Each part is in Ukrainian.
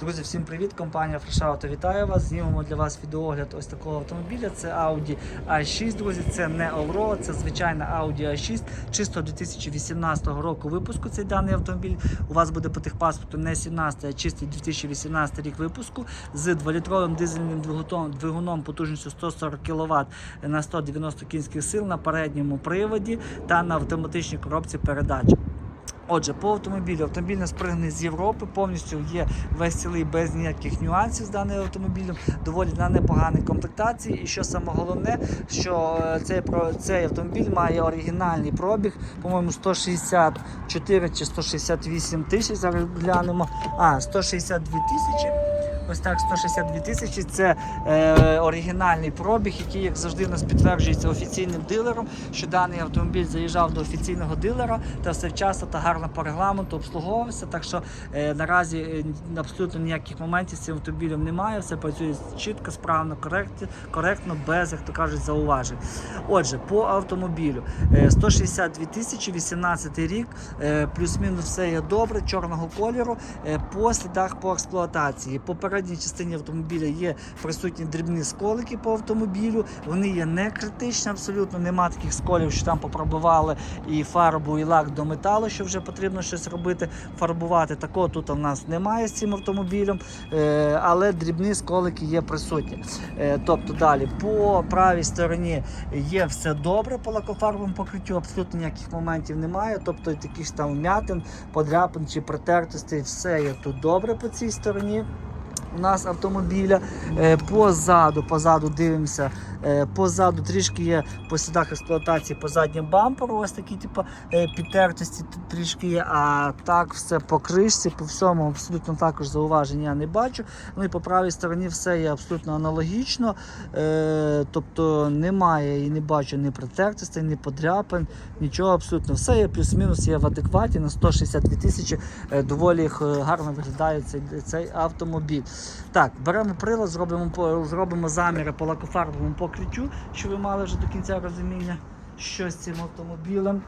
Друзі, всім привіт! Компанія Fresh Auto вітає вас. Знімемо для вас відеогляд ось такого автомобіля. Це Audi A6, друзі. Це не Allroad, це звичайна Audi A6, чисто 2018 року випуску. Цей даний автомобіль. У вас буде по техпаспорту не 17, а чистий 2018 рік випуску з 2-літровим дизельним двигуном потужністю 140 кВт на 190 кінських сил на передньому приводі та на автоматичній коробці передач. Отже, по автомобілю автомобіль не спригне з Європи, повністю є весь цілий без ніяких нюансів з даним автомобілем, доволі на непоганій комплектації. І що саме головне, що е, цей цей автомобіль має оригінальний пробіг, по-моєму, 164 чи 168 тисяч. Зараз глянемо. А, 162 тисячі. Ось так, 162 тисячі це е, оригінальний пробіг, який, як завжди, у нас підтверджується офіційним дилером, що даний автомобіль заїжджав до офіційного дилера та все вчасно та гарно по регламенту обслуговувався. Так що е, наразі е, абсолютно ніяких моментів з цим автомобілем немає. Все працює чітко, справно, коректно, коректно без, як то кажуть, зауважень. Отже, по автомобілю е, 162 тисячі, 18 рік, е, плюс-мінус все є добре, чорного кольору. Е, По слідах по експлуатації. По передній частині автомобіля є присутні дрібні сколики по автомобілю. Вони є не критичні, абсолютно нема таких сколів, що там попробували і фарбу, і лак до металу, що вже потрібно щось робити, фарбувати. Такого тут у нас немає з цим автомобілем, е, але дрібні сколики є присутні. Е, Тобто далі по правій стороні є все добре по лакофарбовому покриттю, абсолютно ніяких моментів немає. Тобто таких там вмятин, подряпин чи протертостей, все є тут добре по цій стороні. У нас автомобіля Е, позаду, позаду дивимося. Е, Позаду трішки є по слідах експлуатації по задньому бамперу. Ось такі, типу, е, підтертості трішки є. А так все по кришці, по всьому абсолютно також зауважень я не бачу. Ну і по правій стороні все є абсолютно аналогічно. Тобто немає і не бачу ні протертостей, ні подряпин, нічого абсолютно. Все є плюс-мінус є в адекваті на 162 тисячі. Доволі гарно виглядає цей, цей автомобіль. Так, беремо прилад, зробимо, зробимо заміри по лакофарбовому покриттю, щоб ви мали вже до кінця розуміння, що з цим автомобілем.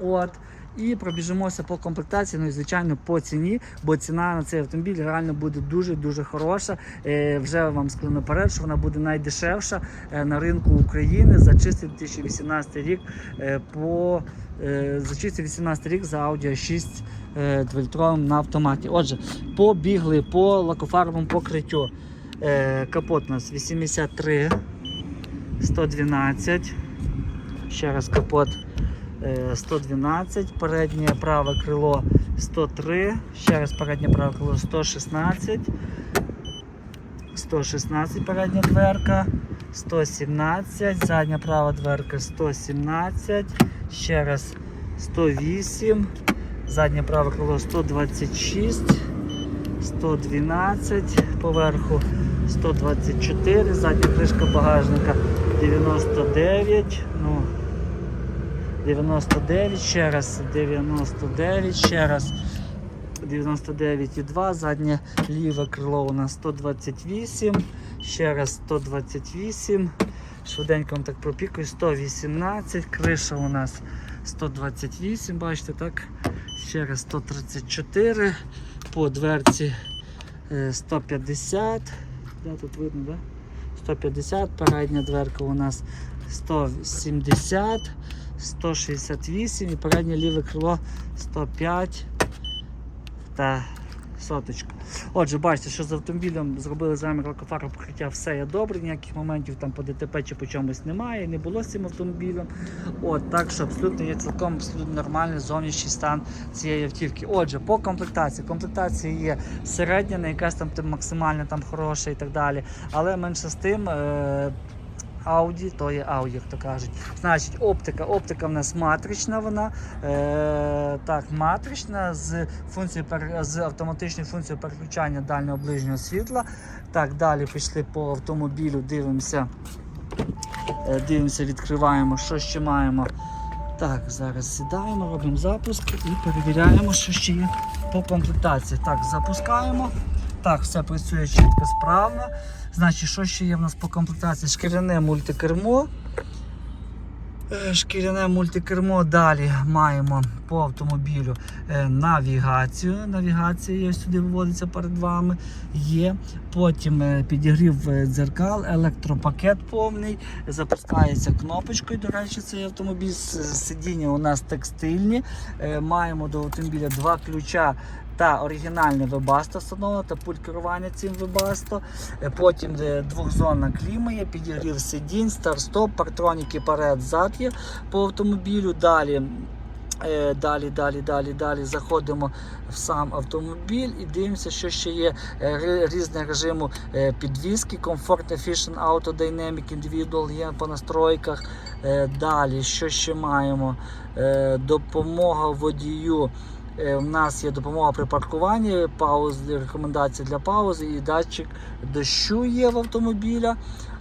От. І пробіжимося по комплектації, ну і звичайно по ціні, бо ціна на цей автомобіль реально буде дуже-дуже хороша. Е, вже вам скажу наперед, що вона буде найдешевша е, на ринку України за чистий 2018 рік е, по е, за чистий 18 рік за Audi 6 е, 2-літровим на автоматі. Отже, побігли по лакофарбовому покриттю. Е, капот у нас 83 112. Ще раз капот 112, переднє праве крило 103, ще раз переднє праве крило 116, 116 передня дверка, 117, задня права дверка 117, ще раз 108, заднє праве крило 126, 112, поверху 124, задня кришка багажника 99, ну 99, ще раз 99, ще раз 99,2, заднє ліве крило у нас 128, ще раз 128, швиденько вам так пропікую, 118, криша у нас 128, бачите, так? Ще раз 134, по дверці е, 150, да, тут видно, да? 150, передня дверка у нас 170, 168 і переднє ліве крило 105 та соточка. Отже, бачите, що з автомобілем зробили замір лакофару покриття, все є добре, ніяких моментів там по ДТП чи по чомусь немає, не було з цим автомобілем. От, так що абсолютно є цілком абсолютно нормальний зовнішній стан цієї автівки. Отже, по комплектації. Комплектація є середня, не якась там максимально там хороша і так далі. Але менше з тим. Е- Audi, то є Audi, як то кажуть. Значить, оптика. Оптика в нас матрична, вона е, так, матрична з функцією з автоматичною функцією переключання дальнього ближнього світла. Так, далі пішли по автомобілю, дивимося. Е, дивимося, відкриваємо, що ще маємо. Так, зараз сідаємо, робимо запуск і перевіряємо, що ще є по комплектації. Так, запускаємо. Так, все працює чітко, справно. Значить, що ще є в нас по комплектації? Шкіряне мультикермо. Е, Шкіряне мультикермо. Далі маємо по автомобілю е, навігацію. Навігація є сюди виводиться перед вами. Є. Потім е, підігрів е, дзеркал, електропакет повний. Запускається кнопочкою. До речі, цей автомобіль сидіння у нас текстильні. Маємо до автомобіля два ключа. Та оригінальне вебасто встановлено та пульт керування цим вебасто. Потім двохзонна кліма є, підігрів сидінь, старт-стоп, партроніки перед зад є по автомобілю. Далі, далі, далі, далі, далі заходимо в сам автомобіль і дивимося, що ще є е, різних режиму е, підвізки, Comfort Efficient Auto Dynamic Individual є по настройках. Е, Далі, що ще маємо? Е, Допомога водію. Е, У нас є допомога при паркуванні, паузи, рекомендації для паузи і датчик дощу є в автомобіля.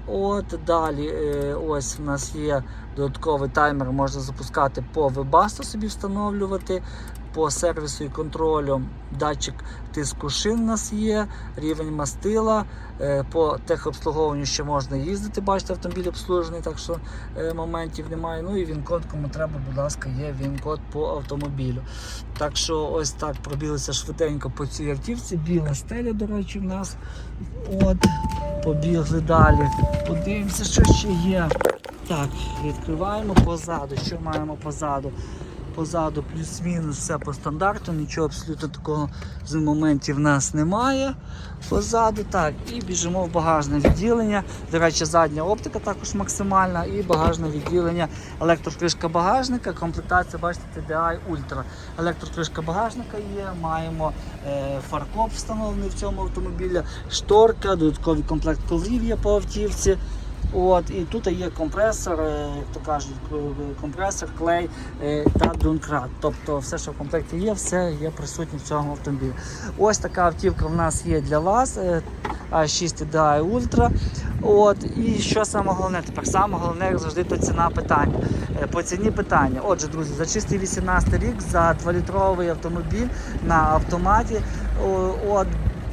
От далі, е, ось в нас є додатковий таймер, можна запускати по вебасту собі встановлювати. По сервісу і контролю датчик тиску шин у нас є, рівень мастила. Е, По техобслуговуванню ще можна їздити. Бачите, автомобіль обслужений, так що е, моментів немає. Ну і він-код, кому треба, будь ласка, є він-код по автомобілю. Так що ось так пробілися швиденько по цій автівці. Біла стеля, до речі, в нас. От, побігли далі. Подивимося, що ще є. Так, відкриваємо позаду. Що маємо позаду? Позаду плюс-мінус все по стандарту, нічого абсолютно такого з моментів в нас немає. Позаду так, і біжимо в багажне відділення. До речі, задня оптика також максимальна, і багажне відділення, електрокришка багажника, комплектація, бачите, TDI Ultra. Електрокришка багажника є, маємо е, фаркоп встановлений в цьому автомобілі, шторка, додатковий комплект коврів є по автівці. От, і тут є компресор, е, як то кажуть, компресор, клей е, та дункрат. Тобто все, що в комплекті є, все є присутнє в цьому автомобілі. Ось така автівка в нас є для вас. е, А6 TDI Ultra. От, і що саме головне? Тепер саме головне, як завжди, то ціна питання. Е, По ціні питання. Отже, друзі, за чистий 18 рік за 2-літровий автомобіль на автоматі. От,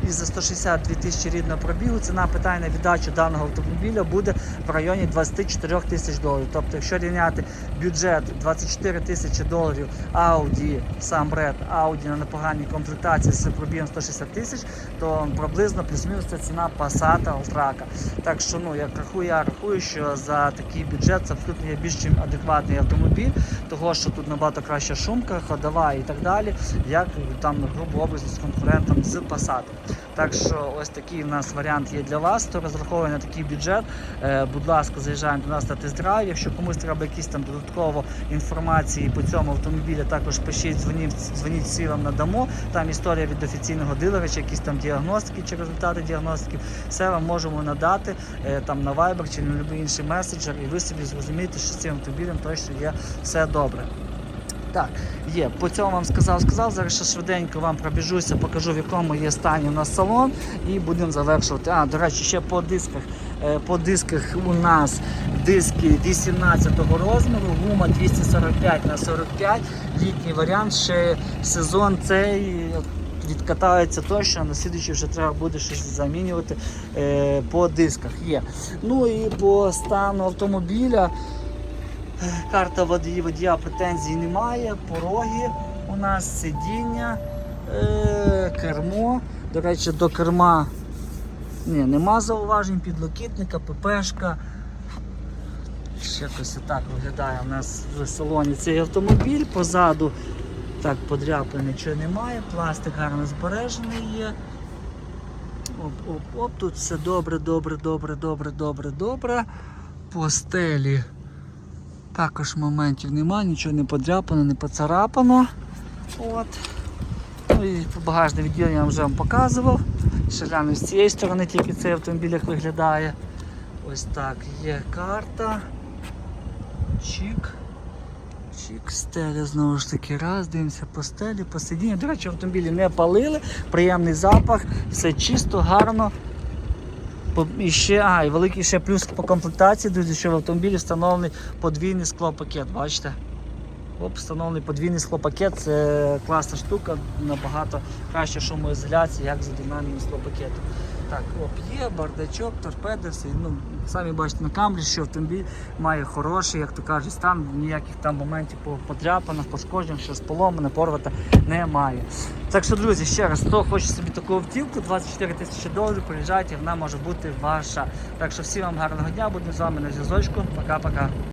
і за 162 тисячі рідного пробігу ціна питання на віддачу даного автомобіля буде в районі 24 тисяч доларів. Тобто, якщо рівняти бюджет 24 тисячі доларів Audi, сам бренд Audi на непоганій комплектації з пробігом 160 тисяч, то приблизно плюс-мінус це ціна Passat Alltrack. Так що, ну як рахую, я рахую, що за такий бюджет це абсолютно є більш чим адекватний автомобіль, того що тут набагато краща шумка, ходова і так далі, як там грубо образно з конкурентом з Passat. Так що ось такий у нас варіант є для вас. Хто розраховує на такий бюджет, е, будь ласка, заїжджаємо до нас на тест-драйв. Якщо комусь треба якісь там додатково інформації по цьому автомобілю, також пишіть, дзвоніть, дзвоніть всі вам надамо. Там історія від офіційного дилера, чи якісь там діагностики, чи результати діагностики. Все вам можемо надати е, там на Viber чи на будь-який інший меседжер, і ви собі зрозумієте, що з цим автомобілем точно є все добре. Так, є. По цьому вам сказав, сказав. Зараз ще швиденько вам пробіжуся, покажу в якому є стані у нас салон і будемо завершувати. А, до речі, ще по дисках. Е, По дисках у нас диски 18-го розміру, гума 245 на 45 літній варіант, ще сезон цей відкатається точно, на слідуючий вже треба буде щось замінювати е, по дисках. Є. Ну і по стану автомобіля. Карта водії водія претензій немає, пороги у нас сидіння, е, кермо. До речі, до керма ні, нема зауважень, підлокітника, ППшка. Ще якось так виглядає у нас в салоні цей автомобіль. Позаду так подряпин нічого немає, пластик гарно збережений є. Оп-оп-оп, тут все добре, добре, добре, добре, добре, добре. По стелі також моментів немає, нічого не подряпано, не поцарапано. От. Ну і багажне відділення я вже вам показував. Ще гляну з цієї сторони тільки цей автомобіль як виглядає. Ось так, є карта. Чик. Чик, стеля знову ж таки раз, дивимося по стелі, по сидінню. До речі, автомобілі не палили, приємний запах, все чисто, гарно. І ще, а, і великий ще плюс по комплектації, друзі, що в автомобілі встановлений подвійний склопакет, бачите? Оп, встановлений подвійний склопакет, це класна штука, набагато краще шумоізоляція, як за динамією склопакетом. Так, оп, є, бардачок, торпеди, все. Ну, самі бачите на камері, що автомобіль має хороший, як то кажуть, стан, ніяких там моментів по подряпанах, пошкоджень, щось поломане, порвата немає. Так що, друзі, ще раз, хто хоче собі таку автівку, 24 тисячі доларів, приїжджайте, вона може бути ваша. Так що всім вам гарного дня, будемо з вами на зв'язочку. Пока-пока.